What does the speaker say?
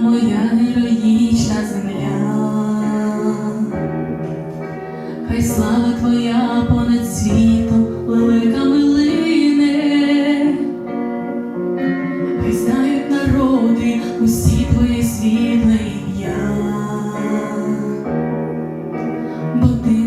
моя героїчна земля, хай слава твоя понад світом велика милине, хай знають народи усі твої світле ім'я, бо ти.